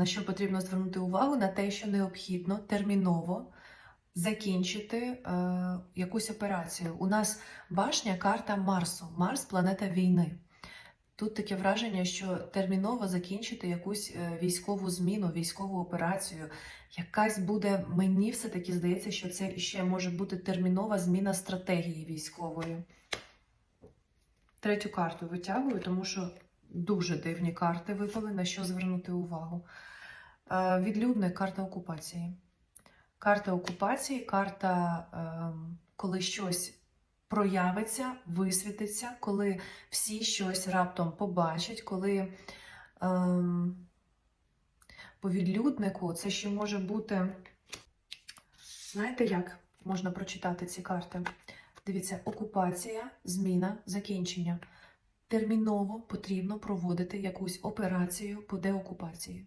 На що потрібно звернути увагу? На те, що необхідно терміново закінчити е, якусь операцію. У нас башня карта Марсу. Марс планета війни. Тут таке враження, що терміново закінчити якусь е, військову зміну, військову операцію. Якась буде, мені все-таки здається, що це ще може бути термінова зміна стратегії військової. Третю карту витягую, тому що дуже дивні карти випали, на що звернути увагу. Е, Відлюдник карта окупації. Карта окупації, карта, ем, коли щось проявиться, висвітиться, коли всі щось раптом побачать, коли ем, по відлюднику це ще може бути. Знаєте, як можна прочитати ці карти? Дивіться, окупація, зміна, закінчення. Терміново потрібно проводити якусь операцію по деокупації.